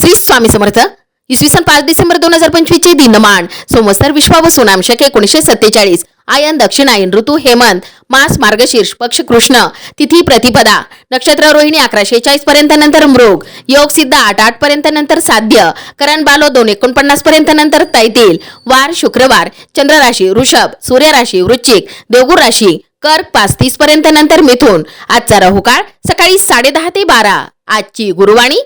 श्री स्वामी समर्थ इसवी सन पाच डिसेंबर दोन हजार पंचवीस ची दिनमान संवत्सर विश्वाव व शके एकोणीशे सत्तेचाळीस. आयन दक्षिणायन ऋतू हेमंत मास मार्गशीर्ष पक्ष कृष्ण तिथी प्रतिपदा नक्षत्र रोहिणी अकराशे चाळीस पर्यंत नंतर मृग योग सिद्ध आठ आठ पर्यंत नंतर साध्य करण बालो दोन एकोणपन्नास पर्यंत नंतर तैतील वार शुक्रवार चंद्र राशी वृषभ सूर्य राशी वृश्चिक देवगुर राशी कर्क पाच तीस पर्यंत नंतर मिथून. आजचा राहुकाळ सकाळी साडेदहा ते बारा. आजची गुरुवाणी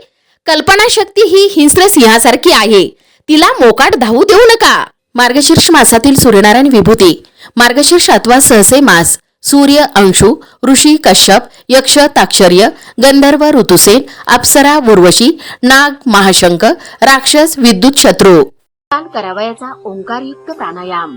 कल्पनाशक्ती ही हिंस्र सिंहासारखी आहे. तिला मोकाट धावू देऊ नका. मार्गशीर्ष मासातील सूर्यनारायण विभूती. मार्गशीर्ष अथवा सहसे मास. सूर्य अंशु ऋषी कश्यप यक्ष ताक्षर्य गंधर्व ऋतुसेन अप्सरा उर्वशी नाग महाशंक राक्षस विद्युत शत्रू. करावयाचा ओंकारयुक्त प्राणायाम.